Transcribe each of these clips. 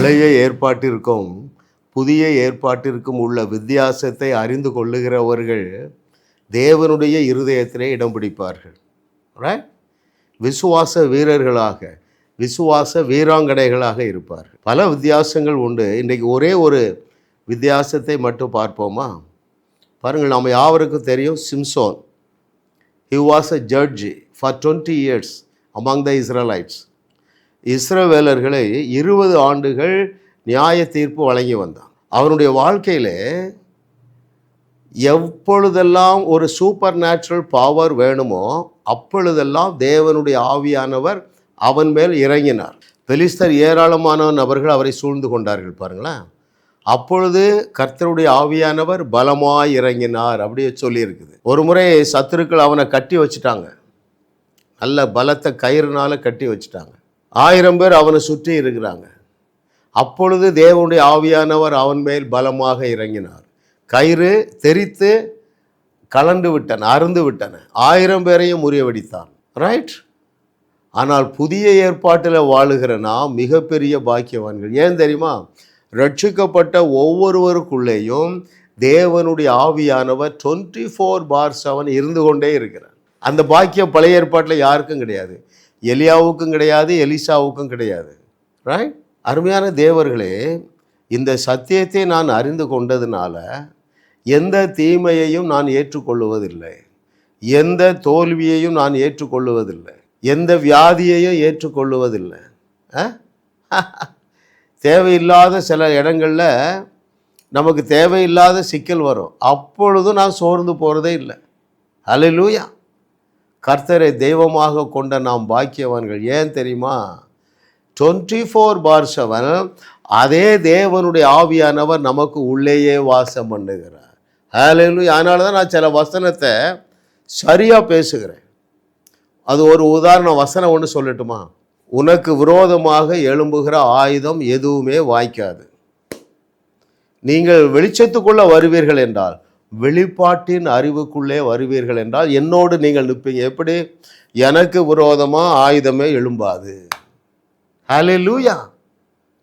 பழைய ஏற்பாட்டிற்கும் புதிய ஏற்பாட்டிற்கும் உள்ள வித்தியாசத்தை அறிந்து கொள்ளுகிறவர்கள் தேவனுடைய இருதயத்திலே இடம் பிடிப்பார்கள். விசுவாச வீரர்களாக விசுவாச வீராங்கனைகளாக இருப்பார்கள். பல வித்தியாசங்கள் உண்டு. இன்றைக்கு ஒரே ஒரு வித்தியாசத்தை மட்டும் பார்ப்போமா? பாருங்கள் நாம் யாவருக்கும் தெரியும் Samson. He was a judge for twenty years among the Israelites இஸ்ரவேலர்களை இருபது ஆண்டுகள் நியாய தீர்ப்பு வழங்கி வந்தான். அவனுடைய வாழ்க்கையில் எப்பொழுதெல்லாம் ஒரு சூப்பர் நேச்சுரல் பவர் வேணுமோ அப்பொழுதெல்லாம் தேவனுடைய ஆவியானவர் அவன் மேல் இறங்கினார். பெலிஸ்தர் ஏராளமான நபர்கள் அவரை சூழ்ந்து கொண்டார்கள் பாருங்களேன். அப்பொழுது கர்த்தருடைய ஆவியானவர் பலமாய் இறங்கினார் அப்படியே சொல்லியிருக்குது. ஒரு முறை சத்துருக்கள் அவனை கட்டி வச்சுட்டாங்க. நல்ல பலத்தை கயிறுனால கட்டி வச்சுட்டாங்க. ஆயிரம் பேர் அவனை சுற்றி இருக்கிறாங்க. அப்பொழுது தேவனுடைய ஆவியானவர் அவன் மேல் பலமாக இறங்கினார். கயிறு தெரித்து கலண்டு விட்டன அருந்து விட்டன. ஆயிரம் பேரையும் முறியடித்தான். ரைட் ஆனால் புதிய ஏற்பாட்டில் வாழுகிற நாம் மிகப்பெரிய பாக்கியவான்கள். ஏன் தெரியுமா? ரட்சிக்கப்பட்ட ஒவ்வொருவருக்குள்ளேயும் தேவனுடைய ஆவியானவர் டுவெண்ட்டி ஃபோர் பார் செவன் இருந்து கொண்டே இருக்கிறார். அந்த பாக்கியம் பழைய ஏற்பாட்டில் யாருக்கும் கிடையாது. எலியாவுக்கும் கிடையாது எலிசாவுக்கும் கிடையாது. ரைட் அருமையான தேவர்களே இந்த சத்தியத்தை நான் அறிந்து கொண்டதுனால எந்த தீமையையும் நான் ஏற்றுக்கொள்ளுவதில்லை. எந்த தோல்வியையும் நான் ஏற்றுக்கொள்ளுவதில்லை. எந்த வியாதியையும் ஏற்றுக்கொள்ளுவதில்லை. ஆ? தேவையில்லாத சில இடங்களில் நமக்கு தேவையில்லாத சிக்கல் வரும். அப்பொழுதும் நான் சோர்ந்து போகிறதே இல்லை. அல்லேலூயா கர்த்தரை தெய்வமாக கொண்ட நாம் பாக்கியவான்கள் ஏன் தெரியுமா? டுவெண்ட்டி ஃபோர் பார் செவன் அதே தேவனுடைய ஆவியானவர் நமக்கு உள்ளேயே வாசம் பண்ணுகிறார். ஹalleluya அதனால தான் நான் சில வசனத்தை சரியாக பேசுகிறேன். அது ஒரு உதாரண வசனம் ஒன்று சொல்லட்டுமா? உனக்கு விரோதமாக எழும்புகிற ஆயுதம் எதுவுமே வாய்க்காது. நீங்கள் வெளிச்சத்துக்குள்ளே வருவீர்கள் என்றால் வெளிப்பாட்டின் அறிவுக்குள்ளே வருவீர்கள் என்றால் என்னோடு நீங்கள் நிற்பீங்க. எப்படி? எனக்கு விரோதமாக ஆயுதமே எழும்பாது. ஹலே லூயா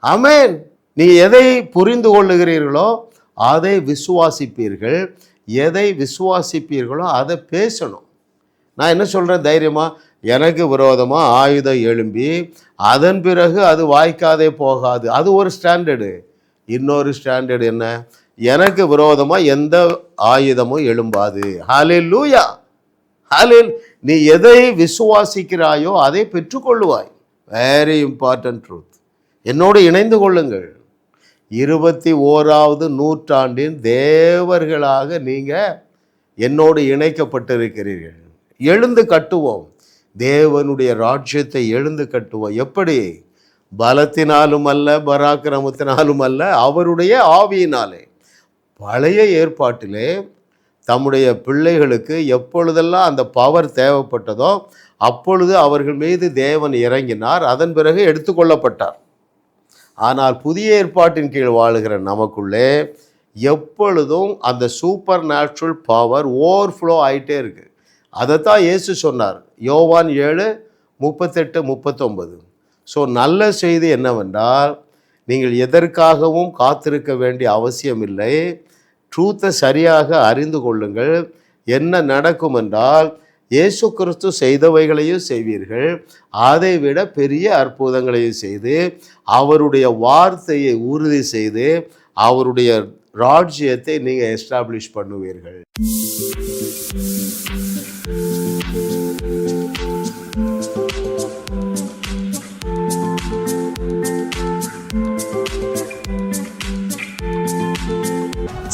அமேன் நீ எதை புரிந்து கொள்ளுகிறீர்களோ அதை விசுவாசிப்பீர்கள். எதை விசுவாசிப்பீர்களோ அதை பேசணும். நான் என்ன சொல்கிறேன் தைரியமாக எனக்கு விரோதமாக ஆயுதம் எழும்பி அதன் பிறகு அது வாய்க்காதே போகாது. அது ஒரு ஸ்டாண்டர்டு இன்னொரு ஸ்டாண்டர்டு என்ன? எனக்கு விரோதமாக எந்த ஆயுதமும் எழும்பாது. ஹாலே லூயா ஹாலில் நீ எதை விசுவாசிக்கிறாயோ அதை பெற்றுக்கொள்ளுவாய். வெரி இம்பார்ட்டன்ட் ட்ரூத் என்னோடு இணைந்து கொள்ளுங்கள். இருபத்தி ஓராவது நூற்றாண்டின் தேவர்களாக நீங்கள் என்னோடு இணைக்கப்பட்டிருக்கிறீர்கள். எழுந்து கட்டுவோம். தேவனுடைய ராஜ்யத்தை எழுந்து கட்டுவோம். எப்படி? பலத்தினாலும் அல்ல பராக்கிரமத்தினாலும் அல்ல அவருடைய ஆவியினாலே. பழைய ஏற்பாட்டிலே தம்முடைய பிள்ளைகளுக்கு எப்பொழுதெல்லாம் அந்த பவர் தேவைப்பட்டதோ அப்பொழுது அவர்கள் மீது தேவன் இறங்கினார். அதன் பிறகு எடுத்துக்கொள்ளப்பட்டார் ஆனால் புதிய ஏற்பாட்டின் கீழ் வாழுகிற நமக்குள்ளே எப்பொழுதும் அந்த சூப்பர் நேச்சுரல் பவர் ஓவர்ஃப்ளோ ஆகிட்டே இருக்குது அதைத்தான் இயேசு சொன்னார். யோவான் ஏழு முப்பத்தெட்டு முப்பத்தொம்பது ஸோ நல்ல செய்தி என்னவென்றால் நீங்கள் எதற்காகவும் காத்திருக்க வேண்டிய அவசியம் இல்லை ட்ரூத்தை சரியாக அறிந்து கொள்ளுங்கள். என்ன நடக்கும் என்றால் இயேசு கிறிஸ்து செய்தவைகளையும் செய்வீர்கள். அதை விட பெரிய அற்புதங்களையும் செய்து அவருடைய வார்த்தையை உறுதி செய்து அவருடைய ராஜ்யத்தை நீங்கள் எஸ்டாப்ளிஷ் பண்ணுவீர்கள்.